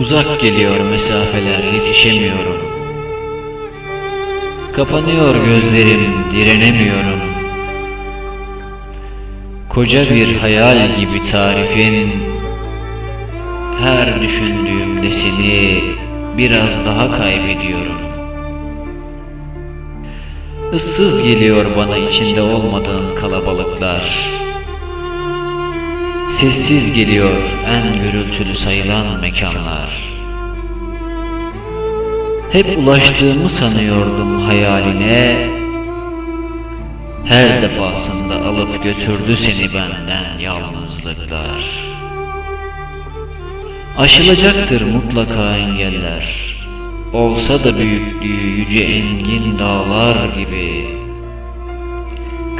Uzak geliyor mesafeler yetişemiyorum. Kapanıyor gözlerim direnemiyorum. Koca bir hayal gibi tarifin Her düşündüğümde seni biraz daha kaybediyorum. Issız geliyor bana içinde olmadığın kalabalıklar Sessiz geliyor en gürültülü sayılan mekanlar. Hep ulaştığımı sanıyordum hayaline. Her defasında alıp götürdü seni benden yalnızlıklar. Aşılacaktır mutlaka engeller. Olsa da büyüklüğü yüce engin dağlar gibi.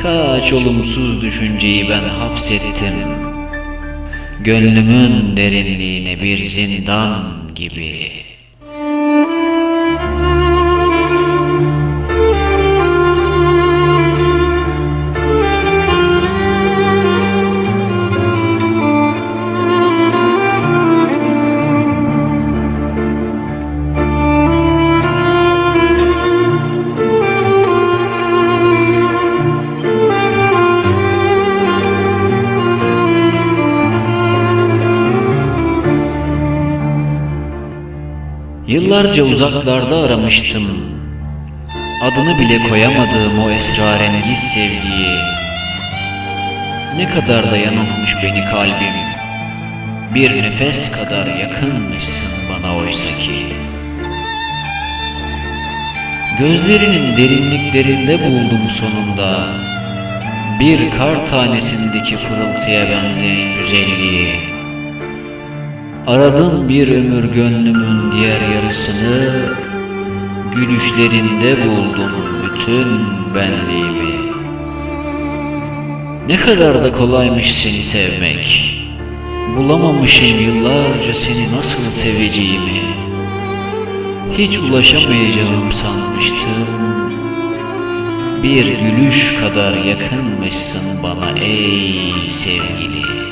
Kaç olumsuz düşünceyi ben hapsettim Gönlümün derinliğine bir zindan gibi Yıllarca uzaklarda aramıştım. Adını bile koyamadığım o esrarengiz sevgiyi. Ne kadar da yanıltmış beni kalbim. Bir nefes kadar yakınmışsın bana oysa ki. Gözlerinin derinliklerinde buldum sonunda. Bir kar tanesindeki pırıltıya benzeyen güzelliği Aradım bir ömür gönlümün diğer yarısını Gülüşlerinde buldum bütün benliğimi Ne kadar da kolaymış seni sevmek. Bulamamışım yıllarca seni nasıl seveceğimi. Hiç ulaşamayacağım sanmıştım. Bir gülüş kadar yakınmışsın bana ey sevgili